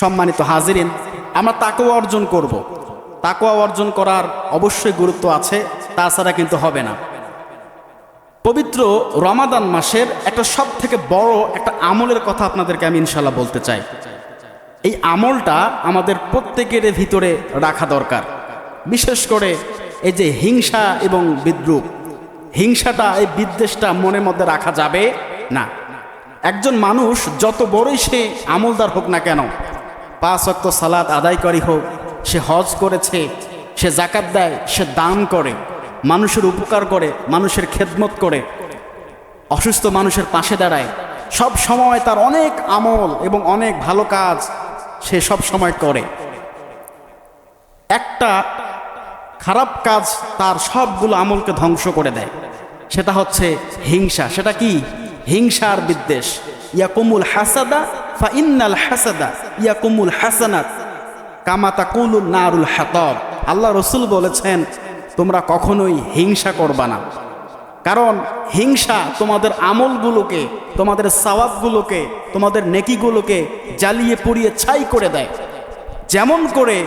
সম্মানিত হাজিরিন, আমরা তাকেও অর্জন করব। তাকেও অর্জন করার অবশ্যই গুরুত্ব আছে, তাছাড়া কিন্তু হবে না। পবিত্র রমাদান মাসের একটা সব থেকে বড় একটা আমলের কথা আপনাদেরকে আমি ইনশাল্লাহ বলতে চাই। এই আমলটা আমাদের প্রত্যেকের ভিতরে রাখা দরকার। বিশেষ করে এই যে হিংসা এবং বিদ্রুপ, হিংসাটা, এই বিদ্বেষটা মনের মধ্যে রাখা যাবে না। একজন মানুষ যত বড়ই সে আমলদার হোক না কেন পাঁচ অক্ত সালাদ আদায় আদায়কারী হোক, সে হজ করেছে, সে জাকাত দেয়, সে দান করে, মানুষের উপকার করে, মানুষের খেদমত করে, অসুস্থ মানুষের পাশে দাঁড়ায়। সব সময় তার অনেক আমল এবং অনেক ভালো কাজ সে সব সময় করে। একটা খারাপ কাজ তার সবগুলো আমলকে ধ্বংস করে দেয়। সেটা হচ্ছে হিংসা। সেটা কি? হিংসার বিদ্বেষ। ইয়া ইয়াকুমুল হাসাদা ফা হাসাদা ইয়াকুমুল হাসানাত কামাতা নারুল হাতব আল্লাহ রসুল বলেছেন, তোমরা কখনোই হিংসা করবা না। কারণ হিংসা তোমাদের আমলগুলোকে, তোমাদের সওয়াবগুলোকে, তোমাদের নেকিগুলোকে জ্বালিয়ে পুড়িয়ে ছাই করে দেয়। যেমন করে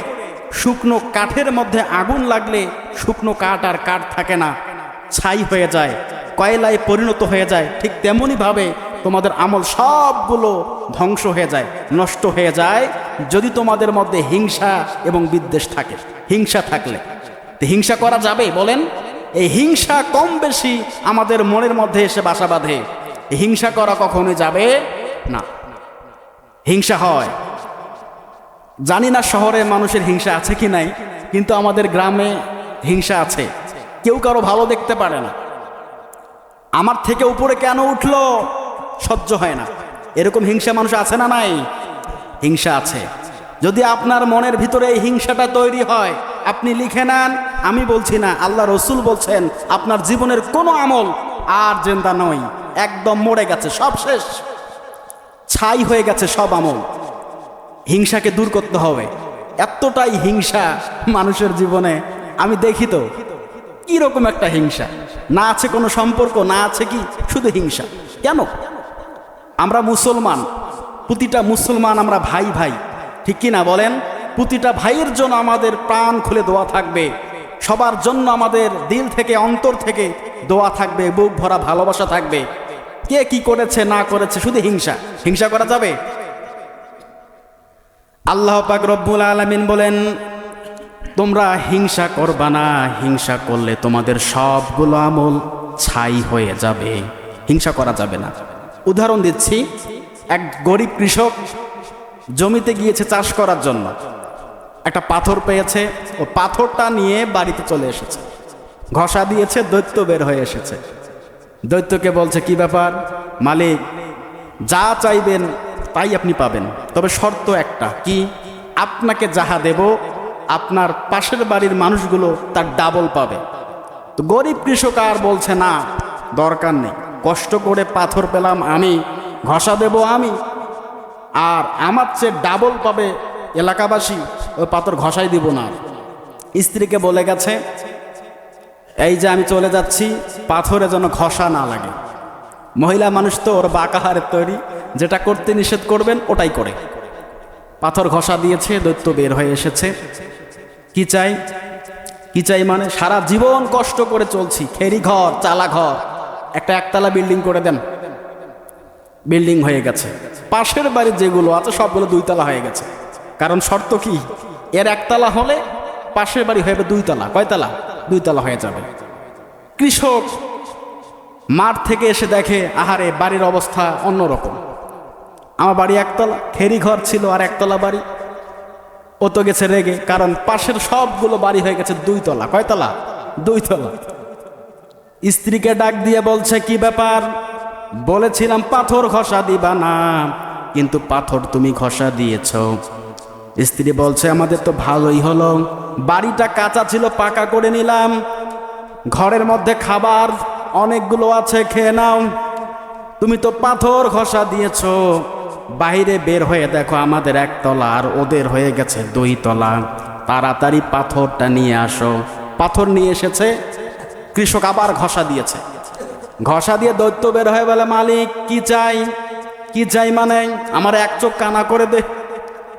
শুকনো কাঠের মধ্যে আগুন লাগলে শুকনো কাঠ আর কাঠ থাকে না, ছাই হয়ে যায়, কয়লায় পরিণত হয়ে যায়, ঠিক তেমনইভাবে তোমাদের আমল সবগুলো ধ্বংস হয়ে যায়, নষ্ট হয়ে যায়, যদি তোমাদের মধ্যে হিংসা এবং বিদ্বেষ থাকে। হিংসা থাকলে। হিংসা করা যাবে, বলেন? এই হিংসা কম বেশি আমাদের মনের মধ্যে এসে বাসা বাঁধে। হিংসা করা কখনোই যাবে না। হিংসা হয়। জানি না শহরে মানুষের হিংসা আছে কি নাই, কিন্তু আমাদের গ্রামে হিংসা আছে। কেউ কারও ভালো দেখতে পারে না। আমার থেকে উপরে কেন উঠল? সহ্য হয় না। এরকম হিংসা মানুষ আছে না নাই? হিংসা আছে। যদি আপনার মনের ভিতরে এই হিংসাটা তৈরি হয়, আপনি লিখে নেন, আমি বলছি না, আল্লাহ রসুল বলছেন, আপনার জীবনের কোনো আমল আর জেন্দা নয়, একদম মরে গেছে, সব শেষ। ছাই হয়ে গেছে সব আমল। হিংসাকে দূর করতে হবে। এতটাই হিংসা মানুষের জীবনে, আমি দেখি তো, কীরকম একটা হিংসা। না আছে কোনো সম্পর্ক, না আছে কি, শুধু হিংসা। কেন? আমরা মুসলমান, প্রতিটা মুসলমান আমরা ভাই ভাই, ঠিক কি না বলেন? প্রতিটা ভাইয়ের জন্য আমাদের প্রাণ খুলে দোয়া থাকবে, সবার জন্য আমাদের দিল থেকে, অন্তর থেকে দোয়া থাকবে, বুক ভরা ভালোবাসা থাকবে। কে কি করেছে, না করেছে, শুধু হিংসা। হিংসা করা যাবে? আল্লাহ পাক রব্বুল আলমিন বলেন, তোমরা হিংসা করবা না, হিংসা করলে তোমাদের সবগুলো আমল ছাই হয়ে যাবে, হিংসা করা যাবে না। উদাহরণ দিচ্ছি। এক গরিব কৃষক জমিতে গিয়েছে চাষ করার জন্য। একটা পাথর পেয়েছে, ও পাথরটা নিয়ে বাড়িতে চলে এসেছে। ঘষা দিয়েছে, দৈত্য বের হয়ে এসেছে। দৈত্যকে বলছে, কি ব্যাপার? মালিক, যা চাইবেন তাই আপনি পাবেন। তবে শর্ত একটা, কি? আপনাকে যাহা দেব, আপনার পাশের বাড়ির মানুষগুলো তার ডাবল পাবে। তো গরিব কৃষক আর বলছে, না, দরকার নেই। কষ্ট করে পাথর পেলাম আমি, ঘষা দেব আমি। আর আমার চেয়ে ডাবল পাবে এলাকাবাসী ওই পাথর ঘষাই দিব না। স্ত্রীকে বলে গেছে, এই যে আমি চলে যাচ্ছি, পাথরে যেন ঘষা না লাগে। মহিলা মানুষ তো ওর বাঁকাহারের তৈরি, যেটা করতে নিষেধ করবেন ওটাই করে। পাথর ঘষা দিয়েছে, দৈত্য বের হয়ে এসেছে। কি চাই? কি চাই মানে সারা জীবন কষ্ট করে চলছি, খেরি ঘর, চালা ঘর। একটা একতলা বিল্ডিং করে দেন। বিল্ডিং হয়ে গেছে। পাশের বাড়ির যেগুলো আছে, সবগুলো দুইতলা হয়ে গেছে। কারণ শর্ত কি? এর একতলা হলে পাশের বাড়ি হয়ে যাবে দুইতলা। কয়তলা? দুইতলা হয়ে যাবে। কৃষক মাঠ থেকে এসে দেখে, আহারে, বাড়ির অবস্থা অন্যরকম। আমার বাড়ি একতলা খেরি ঘর ছিল আর একতলা বাড়ি। ও তো গেছে রেগে, কারণ পাশের সবগুলো বাড়ি হয়ে গেছে দুইতলা। কয়তলা? দুইতলা। স্ত্রীকে ডাক দিয়ে বলছে, কি ব্যাপার? বলেছিলাম পাথর ঘষা দিবা না, কিন্তু পাথর তুমি ঘষা দিয়েছ। স্ত্রী বলছে, আমাদের তো ভালোই হলো। বাড়িটা কাঁচা ছিল, পাকা করে নিলাম। ঘরের মধ্যে খাবার অনেকগুলো আছে, খেয়ে নাও। তুমি তো পাথর ঘষা দিয়েছ। বাইরে বের হয়ে দেখো, আমাদের একতলা আর ওদের হয়ে গেছে দুই তলা তাড়াতাড়ি পাথরটা নিয়ে আসো। পাথর নিয়ে এসেছে কৃষক আবার ঘষা দিয়েছে। ঘষা দিয়ে দৈত্য বের হয়ে বলে, মালিক, কি চাই? কি চাই মানে? আমার এক চোখ কানা করে দে।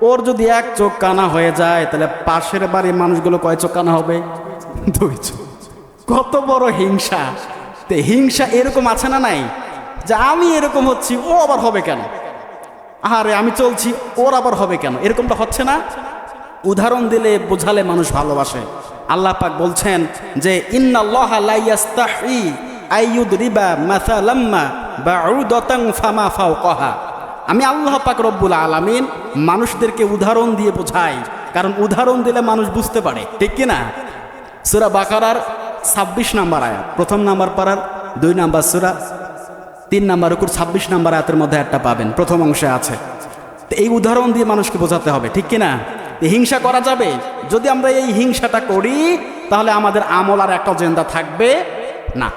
ওর যদি এক চোখ কানা হয়ে যায়, তাহলে পাশের বাড়ির মানুষগুলো কয় চোখ কানা হবে? দুই চোখ। কত বড় হিংসা। তো হিংসা এরকম আছে না নাই? যে আমি এরকম হচ্ছি, ও আবার হবে কেন? আরে, আমি চলছি, ওর আবার হবে কেন? এরকমটা হচ্ছে না? উদাহরণ দিলে বোঝালে মানুষ ভালোবাসে। আল্লাহ পাক বলছেন যে রিবা ফাওকাহা। আমি আল্লাহ পাক রব্বুল আলামিন মানুষদেরকে উদাহরণ দিয়ে বোঝাই, কারণ উদাহরণ দিলে মানুষ বুঝতে পারে, ঠিক কি না সুরা বাকারার ছাব্বিশ নাম্বার আয়াত, প্রথম নাম্বার পাড়ার দুই নাম্বার সুরা, তিন নাম্বার উপর ছাব্বিশ নাম্বার আয়াতের মধ্যে একটা পাবেন, প্রথম অংশে আছে। তো এই উদাহরণ দিয়ে মানুষকে বোঝাতে হবে, ঠিক কিনা? হিংসা করা যাবে? যদি আমরা এই হিংসাটা করি, তাহলে আমাদের আমল আর একটা জেন্দা থাকবে না।